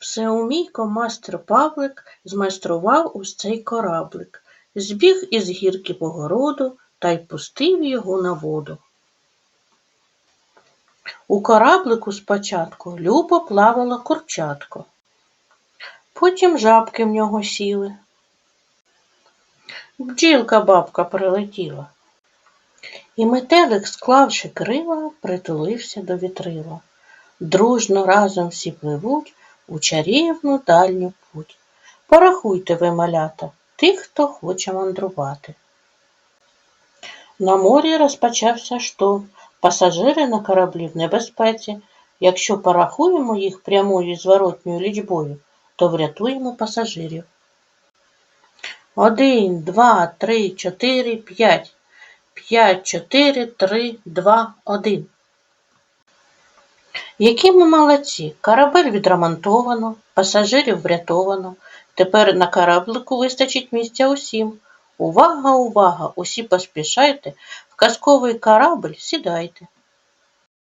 Всеумійко мастер Павлик змайстрував ось цей кораблик, збіг із гірки по городу та й пустив його на воду. У кораблику спочатку любо плавало курчатко. Потім жабки в нього сіли. Бджілка бабка прилетіла. І метелик, склавши крила, притулився до вітрила. Дружно разом всі пливуть у чарівну дальню путь. Порахуйте ви, малята, тих, хто хоче мандрувати. На морі розпочався шторм. Пасажири на кораблі в небезпеці. Якщо порахуємо їх прямою і зворотньою лічбою, то врятуємо пасажирів. Один, два, три, чотири, п'ять. П'ять, чотири, три, два, один. Які ми молодці! Корабель відремонтовано, пасажирів врятовано. Тепер на кораблику вистачить місця усім. Увага, увага! Усі поспішайте, в казковий корабль сідайте.